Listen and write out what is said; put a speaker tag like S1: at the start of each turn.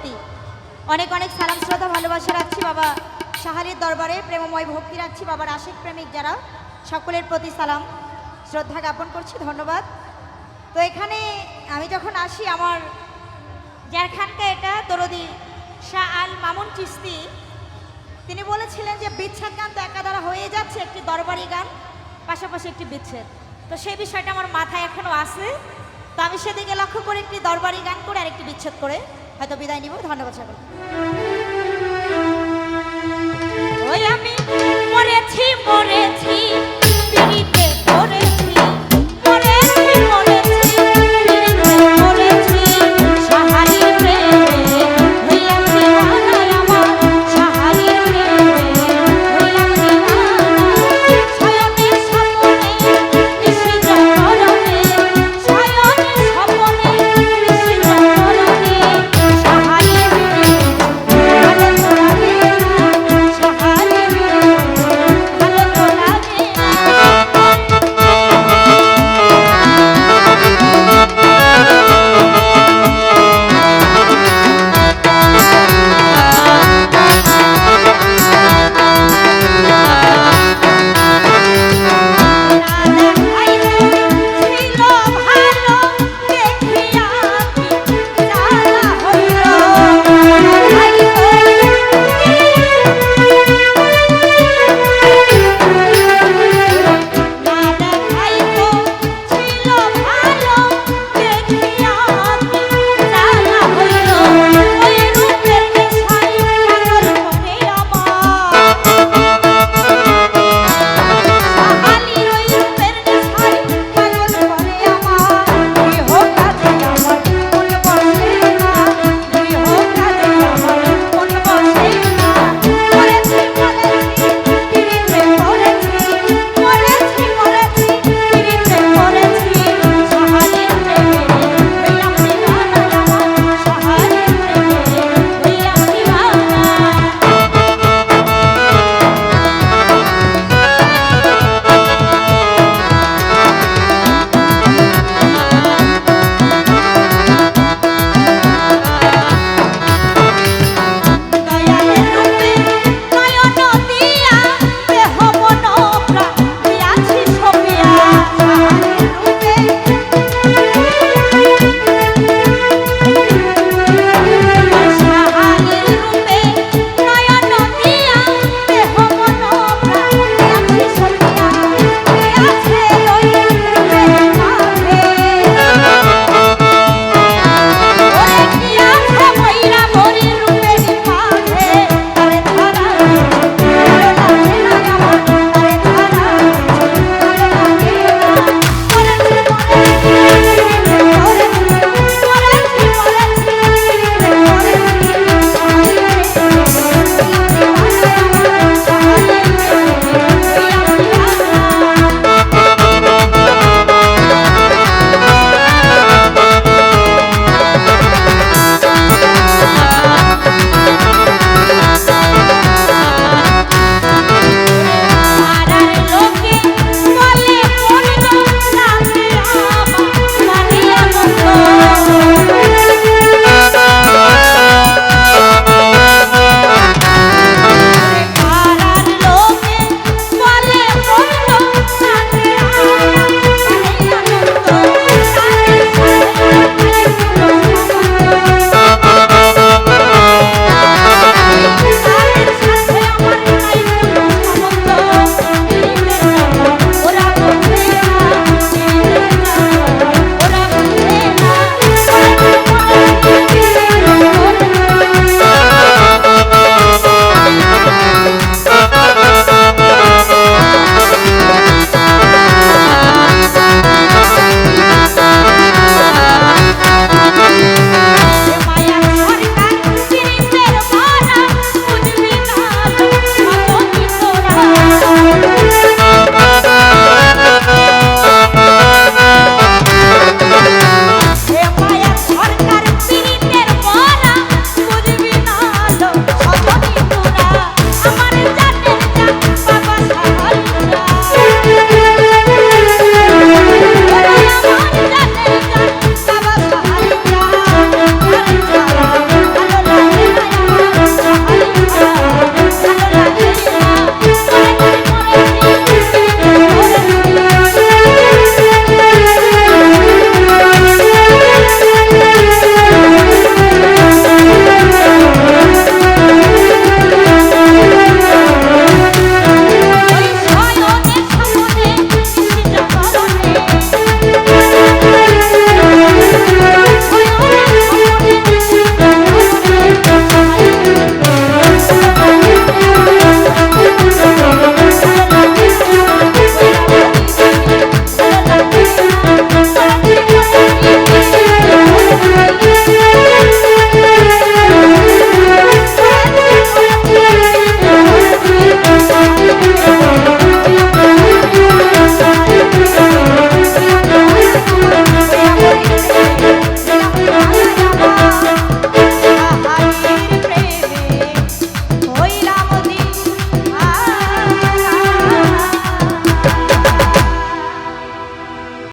S1: প্রতি। অনেক অনেক সালাম, শ্রদ্ধা, ভালোবাসা রাখছি বাবা সাহালির দরবারে, প্রেমময় ভক্তি রাখছি বাবার আশিক প্রেমিক যারা, সকলের প্রতি সালাম, শ্রদ্ধা জ্ঞাপন করছি, ধন্যবাদ। তো এখানে আমি যখন আসি আমার ঝাড়খানকে এটা দরদি শাহ আল মামুন চিস্তি তিনি বলেছিলেন যে বিচ্ছেদ গান তো একা দ্বারা হয়ে যাচ্ছে, একটি দরবারি গান, পাশাপাশি একটি বিচ্ছেদ। তো সেই বিষয়টা আমার মাথায় এখনও আছে। তো আমি সেদিকে লক্ষ্য করে একটি দরবারি গান করে আর একটি বিচ্ছেদ করে। হয়তো বিদায় নিব ধন্যবাদ সকল আমি মরেছি মরেছি পিড়িতে